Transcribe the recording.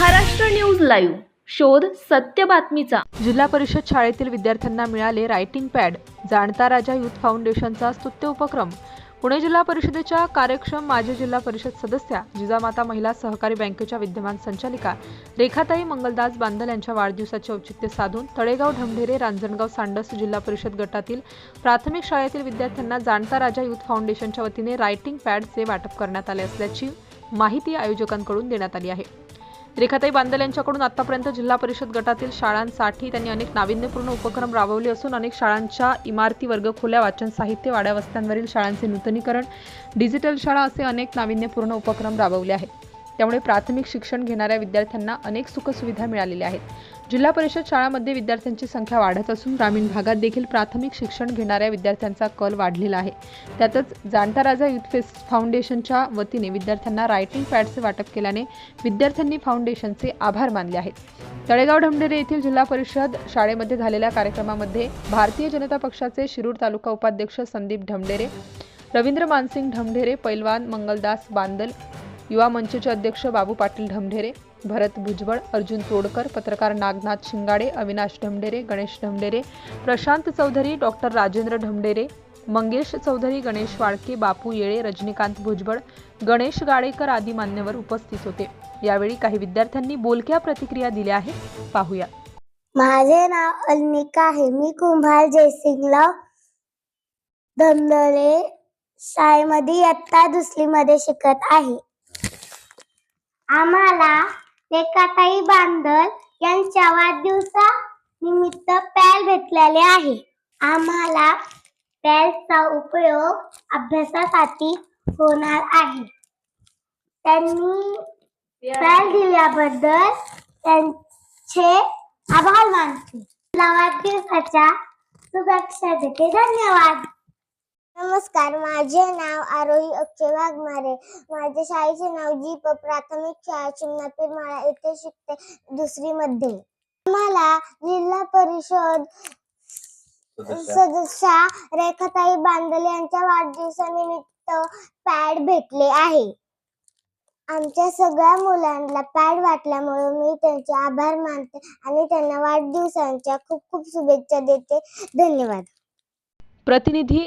Maharashtra news live. शोध सत्य बातमीचा. जिल्हा परिषद शाळेतील विद्यार्थ्यांना मिळाले रायटिंग पॅड जाणता राजा युथ फाउंडेशनचा स्तुत्य उपक्रम. पुणे जिल्हा परिषदेच्या कार्यक्षम माजी जिल्हा परिषद सदस्या जिजामाता महिला सहकारी बँकेच्या विद्यमान संचालिका रेखाताई मंगलदास बांदल यांच्या वाढदिवसाचे औचित्य साधून तळेगाव ढमढेरे रांजणगाव सांडस जिल्हा परिषद गटातील प्राथमिक शाळेतील विद्यार्थ्यांना जाणता राजा युथ फाउंडेशनच्या वतीने रायटिंग पॅडचे वाटप करण्यात आले असल्याची माहिती आयोजकांकडून देण्यात आली आहे. रेखाताई बांदल यांच्याकडून आतापर्यंत जिल्हा परिषद गटातील शाळांसाठी त्यांनी अनेक नाविन्यपूर्ण उपक्रम राबवले असून अनेक शाळांच्या इमारती वर्गखोल्या वाचन साहित्य वाड्या वस्त्यांवरील शाळांचे नूतनीकरण डिजिटल शाळा असे अनेक नाविन्यपूर्ण उपक्रम राबवले आहेत. त्यामुळे प्राथमिक शिक्षण घेणाऱ्या विद्यार्थ्यांना अनेक सुखसुविधा मिळालेल्या आहेत. जिल्हा परिषद शाळांमध्ये विद्यार्थ्यांची संख्या वाढत असून ग्रामीण भागात देखील प्राथमिक शिक्षण घेणाऱ्या विद्यार्थ्यांचा कल वाढलेला आहे. त्यातच जाणता राजा युथ फेस फाउंडेशनच्या वतीने विद्यार्थ्यांना रायटिंग पॅडचे वाटप केल्याने विद्यार्थ्यांनी फाउंडेशनचे आभार मानले आहेत. तळेगाव ढमढेरे येथील जिल्हा परिषद शाळेमध्ये झालेल्या कार्यक्रमामध्ये भारतीय जनता पक्षाचे शिरूर तालुका उपाध्यक्ष संदीप ढमढेरे रवींद्र मानसिंग ढमढेरे पैलवान मंगलदास बांदल युवा मंचचे अध्यक्ष बाबू पाटील ढमढेरे भरत भुजबळ अर्जुन तोडकर पत्रकार नागनाथ शिंगाडे अविनाश ढमढेरे गणेश ढमढेरे प्रशांत चौधरी डॉक्टर राजेंद्र ढमढेरे मंगेश चौधरी गणेश वाळके बापू येळे रजनीकांत भुजबळ गणेश गाडेकर आदी मान्यवर उपस्थित होते. यावेळी काही विद्यार्थ्यांनी बोलक्या प्रतिक्रिया दिल्या आहेत. पाहूया. माझे नाव अल्निका आहे. मी कुंभार जयसिंगला धमदळे शाळेमध्ये इयत्ता दुसरीमध्ये शिकत आहे. आम्हाला रेखाताई बांदल यांच्या वाढदिवसा निमित्त पॅल भेटलेले आहे. आम्हाला पॅलचा उपयोग अभ्यासासाठी होणार आहे. त्यांनी पॅल दिल्याबद्दल त्यांचे आभार मानते. वाढदिवसाच्या शुभेच्छा देते. धन्यवाद. नमस्कार माझे नाव आरोही अक्षय वाघमारे. माझ्या शाळेचे नाव जी प प्राथमिक शाळा चिमणापूर माळा येथे शिकते दुसरी मध्ये मला जिल्हा परिषद सदस्या रेखाताई बांदल यांच्या वाढदिवसानिमित्त पॅड भेटले आहे. आमच्या सगळ्या मुलांना पॅड वाटल्यामुळे मी त्यांचे आभार मानते आणि त्यांना वाढदिवसांच्या खूप खूप शुभेच्छा देते. धन्यवाद. प्रतिनिधी